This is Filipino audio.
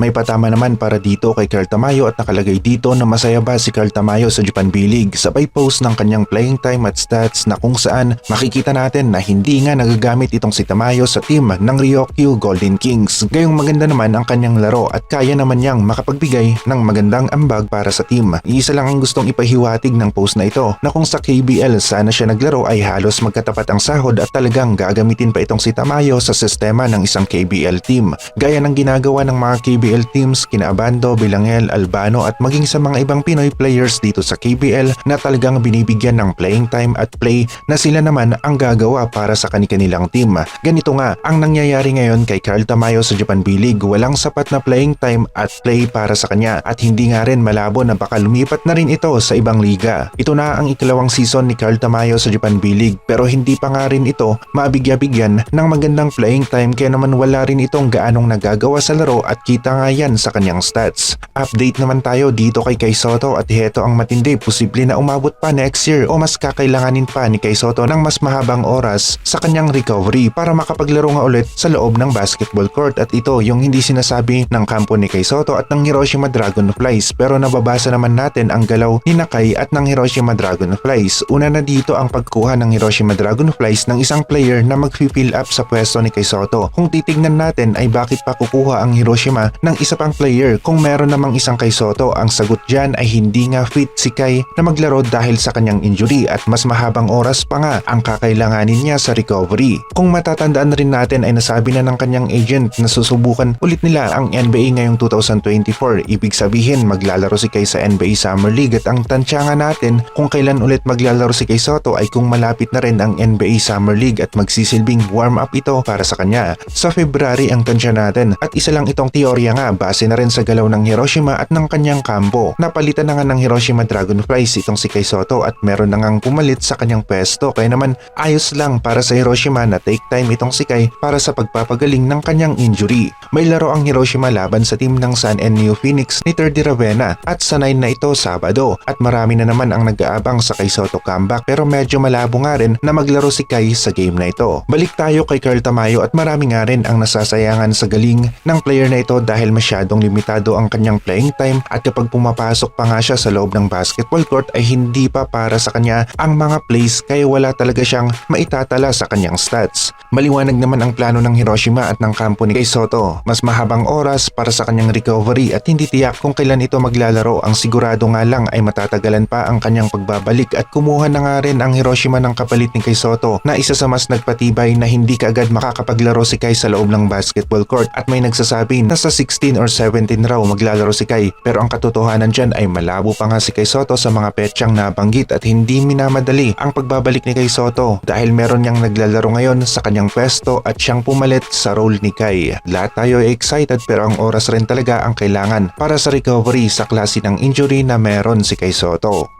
May patama naman para dito kay Carl Tamayo at nakalagay dito na masaya ba si Carl Tamayo sa Japan B-League sabay post ng kanyang playing time at stats na kung saan makikita natin na hindi nga nagagamit itong si Tamayo sa team ng Ryokyu Golden Kings. Gayong maganda naman ang kanyang laro at kaya naman niyang makapagbigay ng magandang ambag para sa team. Isa lang ang gustong ipahiwatig ng post na ito na kung sa KBL sana siya naglaro ay halos magkatapat ang sahod at talagang gagamitin pa itong si Tamayo sa sistema ng isang KBL team. Gaya ng ginagawa ng mga KBL teams kina Abando, Bilangel, Albano at maging sa mga ibang Pinoy players dito sa KBL na talagang binibigyan ng playing time at play na sila naman ang gagawa para sa kanilang team. Ganito nga ang nangyayari ngayon kay Carl Tamayo sa Japan B-League. Walang sapat na playing time at play para sa kanya at hindi nga rin malabo na baka lumipat na rin ito sa ibang liga. Ito na ang ikalawang season ni Carl Tamayo sa Japan B-League pero hindi pa nga rin ito mabigya-bigyan ng magandang playing time kaya naman wala rin itong gaanong nagagawa sa laro at kita nga yan sa kanyang stats. Update naman tayo dito kay Kai Soto at heto ang matindi posible na umabot pa next year o mas kakailanganin pa ni Kai Soto ng mas mahabang oras sa kanyang recovery para makapaglaro nga ulit sa loob ng basketball court at ito yung hindi sinasabi ng kampo ni Kai Soto at ng Hiroshima Dragonflies pero nababasa naman natin ang galaw ni Nakai at ng Hiroshima Dragonflies. Una na dito ang pagkuha ng Hiroshima Dragonflies ng isang player na mag-fill up sa pwesto ni Kai Soto. Kung titignan natin ay bakit pa kukuha ang Hiroshima ng isa pang player kung meron namang isang Kai Soto ang sagot dyan ay hindi nga fit si Kai na maglaro dahil sa kanyang injury at mas mahabang oras pa nga ang kakailanganin niya sa recovery. Kung matatandaan rin natin ay nasabi na ng kanyang agent na susubukan ulit nila ang NBA ngayong 2024. Ibig sabihin maglalaro si Kai sa NBA Summer League at ang tansya natin kung kailan ulit maglalaro si Kai Soto ay kung malapit na rin ang NBA Summer League at magsisilbing warm up ito para sa kanya. Sa February ang tansya natin at isa lang itong teorya nga base na rin sa galaw ng Hiroshima at ng kanyang kampo. Napalitan na nga ng Hiroshima Dragonflies itong si Kai Soto at meron na ngang pumalit sa kanyang pwesto kaya naman ayos lang para sa Hiroshima na take time itong si Kai para sa pagpapagaling ng kanyang injury. May laro ang Hiroshima laban sa team ng San and New Phoenix ni Terdy Ravenna at sanay na ito Sabado at marami na naman ang nag-aabang sa Kai Soto comeback pero medyo malabo nga rin na maglaro si Kai sa game na ito. Balik tayo kay Carl Tamayo at marami nga rin ang nasasayangan sa galing ng player na ito dahil masyadong limitado ang kanyang playing time at kapag pumapasok pa nga siya sa loob ng basketball court ay hindi pa para sa kanya ang mga plays kaya wala talaga siyang maitatala sa kanyang stats. Maliwanag naman ang plano ng Hiroshima at ng kampo ni Kay Soto. Mas mahabang oras para sa kanyang recovery at hindi tiyak kung kailan ito maglalaro. Ang sigurado nga lang ay matatagalan pa ang kanyang pagbabalik at kumuha na nga rin ang Hiroshima ng kapalit ni Kay Soto na isa sa mas nagpatibay na hindi kaagad makakapaglaro si Kai sa loob ng basketball court at may nagsasabi na sa 16 or 17 raw maglalaro si Kai pero ang katotohanan dyan ay malabo pa nga si Kay Soto sa mga petsyang nabanggit at hindi minamadali ang pagbabalik ni Kay Soto dahil meron niyang naglalaro ngayon sa kanyang pwesto at siyang pumalit sa role ni Kai. Lahat tayo ay excited pero ang oras rin talaga ang kailangan para sa recovery sa klase ng injury na meron si Kay Soto.